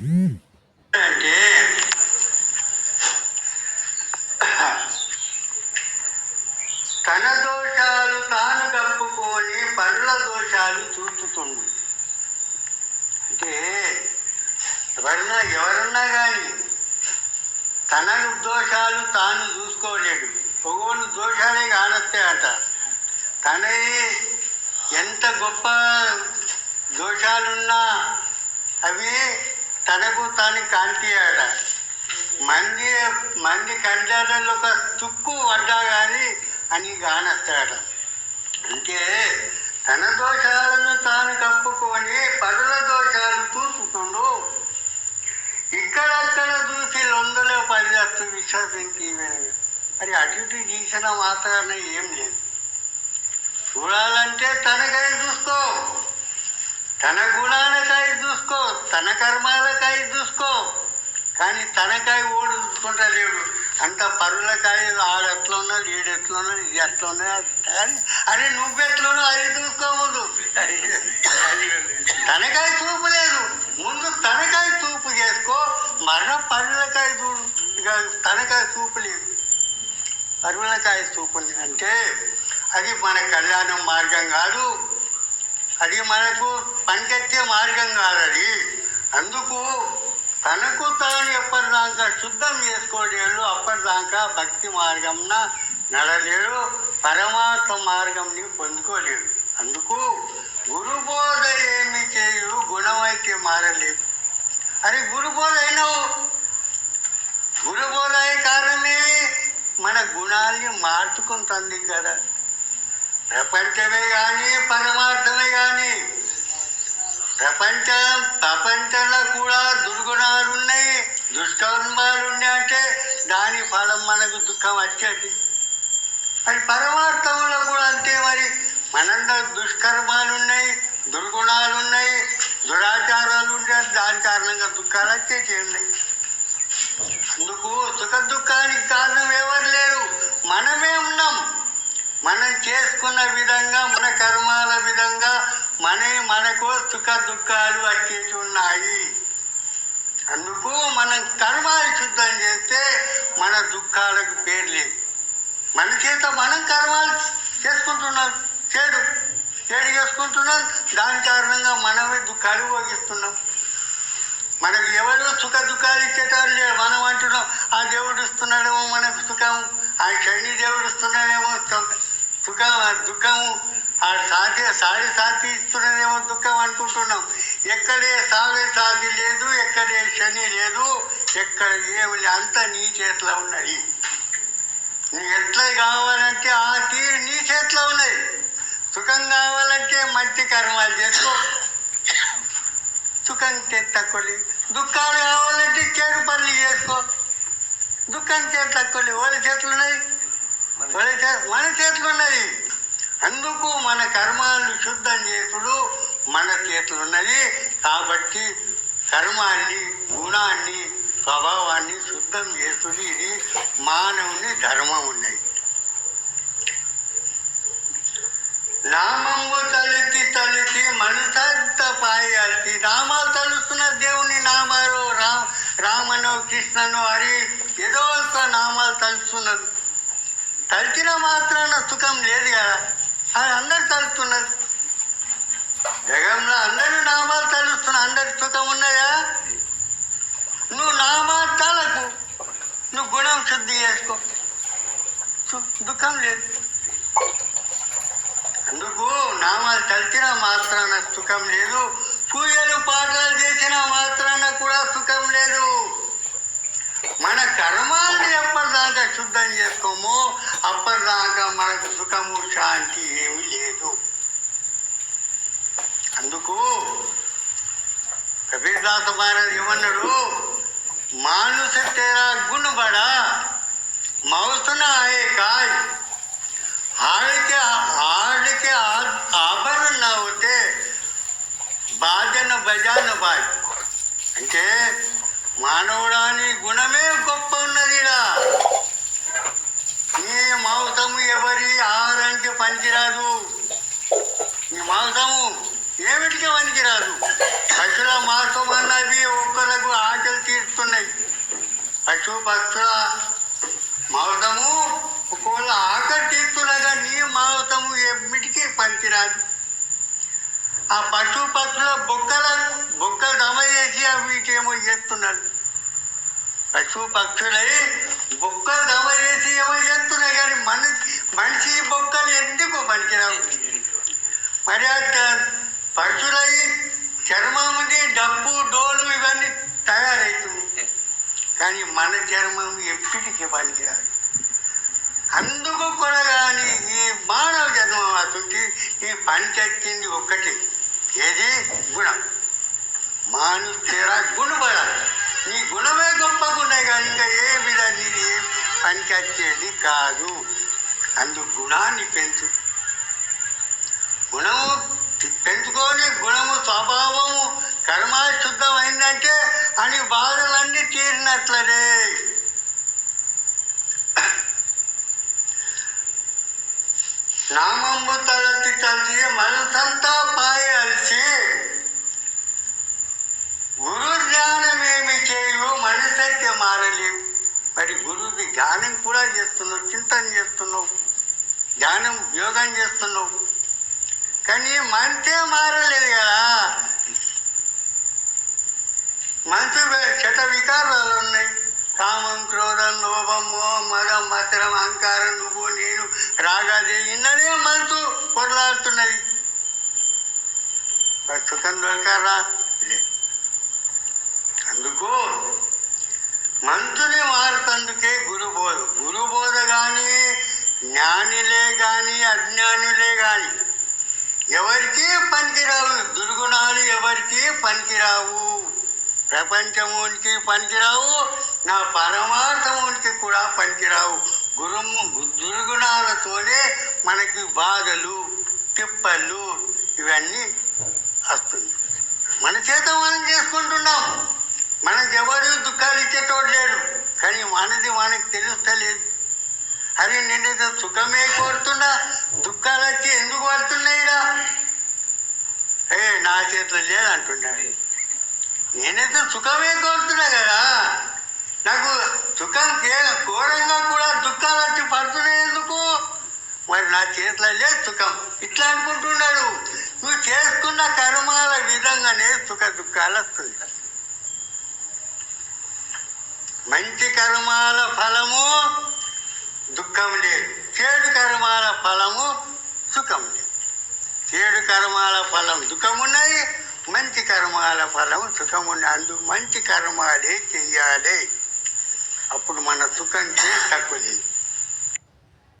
అంటే తన దోషాలు తాను కప్పుకొని పనుల దోషాలు చూచుతుంది. అంటే ఎవరన్నా ఎవరన్నా కానీ తన దోషాలు తాను చూసుకోలేడు. ఒకవని దోషాలే కానొస్తాయట. తనే ఎంత గొప్ప దోషాలున్నా అవి తనకు తాను ఆట మంది మంది కండాలలో ఒక తుక్కు పడ్డా కానీ అని కానొస్తాడ అంటే తన దోషాలను తాను కప్పుకొని పరుల దోషాలు చూసుకుండు ఇక్కడక్కడ చూసి లొందలో పరిగెత్తు విశ్వసించి మరి అటు ఇటు తీసిన మాత్రాన ఏం లేదు. చూడాలంటే తనకై చూసుకో. తన గుణాలకై చూసుకో తన కర్మాలకై చూసుకో. కానీ తనకాయ ఓడు చూసుకుంటలేడు. అంత పరులకాయ ఆడు ఎట్లా ఉన్నాడు ఈడు ఎట్లా ఉన్నాడు ఇది ఎట్లా ఉన్నాడు కానీ అరే నువ్వెట్లోనో అది చూసుకోముందు తనకాయ చూపు లేదు. ముందు తనకాయ చూపు చేసుకో. మరణ పరులకాయ చూడు ఇక తనకాయ చూపు లేదు. పరులకాయ చూపు అంటే అది మన కళ్యాణం మార్గం కాదు. అది మనకు పనికొచ్చే మార్గం కాదు అది అందుకు తనకు తాను ఎప్పటిదాకా శుద్ధం చేసుకోలేడు అప్పటిదాకా భక్తి మార్గంన నడలేడు పరమాత్మ మార్గంని పొందుకోలేడు. అందుకు గురుబోధ ఏమి చేయు గుణమైతే మారలేదు అరే గురుబోధ అయినావు గురుబోధ అయ్యే కారణమే మన గుణాల్ని మార్చుకుంటుంది కదా. ప్రపంచమే కానీ పరమార్థమే కానీ ప్రపంచం ప్రపంచంలో కూడా దుర్గుణాలు ఉన్నాయి దుష్కర్మాలు ఉన్నాయంటే దాని ఫలం మనకు దుఃఖం వచ్చేది. మరి పరమార్థంలో కూడా అంతే మరి. మనందరూ దుష్కర్మాలు ఉన్నాయి దుర్గుణాలు ఉన్నాయి దురాచారాలు ఉంటాయి దాని కారణంగా దుఃఖాలు వచ్చేసేయండి ఉన్నాయి అందుకు సుఖ దుఃఖానికి కారణం ఎవరు లేరు? మనమే ఉన్నాం. మనం చేసుకున్న విధంగా మన కర్మాల విధంగా మనే మనకు సుఖ దుఃఖాలు వచ్చేసి ఉన్నాయి అందుకు మనం కర్మాలు శుద్ధం చేస్తే మన దుఃఖాలకు పేరు లేదు. మన చేత మనం కర్మాలు చేసుకుంటున్నాం చేడు చేడు చేసుకుంటున్నాం దాని కారణంగా మనమే దుఃఖాలు భోగిస్తున్నాం. మనకు ఎవరు సుఖ దుఃఖాలు ఇచ్చేటారు లేరు. మనం అంటున్నాం ఆ దేవుడు ఇస్తున్నాడేమో మనకు సుఖం ఆ శని దేవుడు ఇస్తున్నాడేమో సుఖం ఆ దుఃఖము ఆ సాధి సాడి సాధి ఇస్తున్నదేమో దుఃఖం అనుకుంటున్నాం. ఎక్కడే సావి సాధి లేదు ఎక్కడే శని లేదు ఎక్కడ ఏమి లేదు అంతా నీ చేతిలో ఉన్నది. నీ ఎట్లా కావాలంటే ఆ తీరు నీ చేతిలో ఉన్నది. సుఖం కావాలంటే మంచి కర్మాలు చేసుకో. సుఖం తక్కువలి దుఃఖాలు కావాలంటే చెడు పనులు చేసుకో. దుఃఖం చేతి తక్కువలే వాళ్ళ చేతులు ఉన్నాయి మన చేతులు ఉన్నది అందుకు మన కర్మాలను శుద్ధం చేసుడు మన చేతులు ఉన్నది కాబట్టి కర్మాన్ని గుణాన్ని స్వభావాన్ని శుద్ధం చేసుడు. ఇది మానవుని ధర్మం ఉన్నది నామము తలిచి తలిచి మనసంత పాయాల్సి నామాలు తలుస్తున్న దేవుని నామాలు రామ్ రామను కృష్ణను హరి ఏదో నామాలు తలుస్తున్నారు తలిచిన మాత్రాన సుఖం లేదు కదా. అది అందరు తలుస్తున్నారు. జగంలో అందరూ నామాలు తలుస్తున్నారు అందరికి సుఖం ఉన్నదా? నువ్వు నామార్థాలకు నువ్వు గుణం శుద్ధి చేసుకో. సు- దుఃఖం లేదు. అందుకు నామాలు తలిచిన మాత్రాన సుఖం లేదు. పూజలు పాటలు చేసిన మాత్రాన కూడా సుఖం లేదు. మన కర్మాలను ఎప్పటిదాకా శుద్ధం చేసుకోమో. అప్పటిదాకా మనకు సుఖము శాంతి ఏమీ లేదు. అందుకు కబీర్దాస మహారాజ్ ఏమన్నాడు? మానుస తేరా గుణ బడా మౌసున ఆయే కాయ్. ఆడికి ఆడికి ఆభరణ నా బాజన బజాన బాయ్. అంటే మానవుడాని గుణమే గొప్ప ఉన్నదిరా నీ మాంసము ఎవరి ఆహారానికి పనికిరాదు ఈ మాంసము ఏమిటికి పనికిరాదు పశువుల మాంసం అన్నది ఒకరికి పశు పక్షుల మాంసము ఒకవేళ ఆకలి తీర్చునగా నీ మాంసము ఏమిటికి పనికిరాదు. ఆ పశు పక్షుల బొక్కల బొక్కలు దమ చేసి వీటికేమో చేస్తున్నాడు పశు పక్షులై బొక్కలు మనిషి బొక్కలు ఎందుకు పనికిరావు మరి ఆ పక్షులై చర్మం ఉంది డబ్బు డోలు ఇవన్నీ తయారవుతుంది కానీ మన చర్మం ఎప్పటికీ పనికిరాదు అందుకు కూడా కానీ ఈ మానవ జన్మం అతనికి ఈ పనిచెక్కింది ఒక్కటి. ఏది? గుణం. మాను తీరా గుణబల నీ గుణమే గొప్పగున్నాయి కానీ ఇంకా ఏ విధంగా ఏ పనికొచ్చేది కాదు. అందు గుణాన్ని పెంచు. గుణము పెంచుకొని గుణము స్వభావము కర్మ శుద్ధమైందంటే అని బాధలన్నీ తీరినట్లనే. నామంబు తలచి తలచి మనసంతా పాయాల్సి గురు జ్ఞానమేమి ఏమి చేయు మనసైతే మారలేవు. మరి గురువుకి ధ్యానం కూడా చేస్తున్నావు చింతన చేస్తున్నావు ధ్యానం యోగం చేస్తున్నావు. కానీ మనసే మారలేదు కదా. మనసు చెట వికారాలు ఉన్నాయి. కామం క్రోధం లోభం మోహం మదం మత్రం అహంకారం నువ్వు నేను రాగాదే ఇన్ననే మనసు కొట్లాడుతున్నది. మరి సుఖం దొరకారా అందుకు మంతుని మారుతందుకే గురు బోధ గురు బోధ కానీ జ్ఞానిలే కానీ అజ్ఞానులే కానీ ఎవరికి పనికిరావు. దుర్గుణాలు ఎవరికి పనికిరావు. ప్రపంచమునికి పనికిరావు నా పరమార్థమునికి కూడా పనికిరావు. గురుము దుర్గుణాలతోనే మనకి బాధలు తిప్పలు ఇవన్నీ వస్తుంది మన చేత మనం చేసుకుంటున్నాం. మనకు ఎవరు దుఃఖాలు ఇచ్చేటోడు లేడు. కానీ మనది మనకు తెలుస్తలేదు. అరే నేనేదో సుఖమే కోరుతున్నా దుఃఖాలు వచ్చి ఎందుకు పడుతున్నాయిరా? ఏ నా చేతిలో లేదంటున్నాడు. నేనైతే సుఖమే కోరుతున్నా కదా. నాకు సుఖం ఘోరంగా కూడా దుఃఖాలు వచ్చి పడుతున్నాయి ఎందుకు? మరి నా చేతిలో లేదు సుఖం. ఇట్లా అనుకుంటున్నాడు. నువ్వు చేసుకున్న కర్మాల విధంగానే సుఖ దుఃఖాలు వస్తుంది మంచి కర్మాల ఫలము దుఃఖం లేదు. చేడు కర్మాల ఫలము సుఖం లేదు. చేడు కర్మాల ఫలం దుఃఖం మంచి కర్మాల ఫలం సుఖం అందు అందుకు మంచి కర్మాలే చెయ్యాలి అప్పుడు మన సుఖం తక్కువ లేదు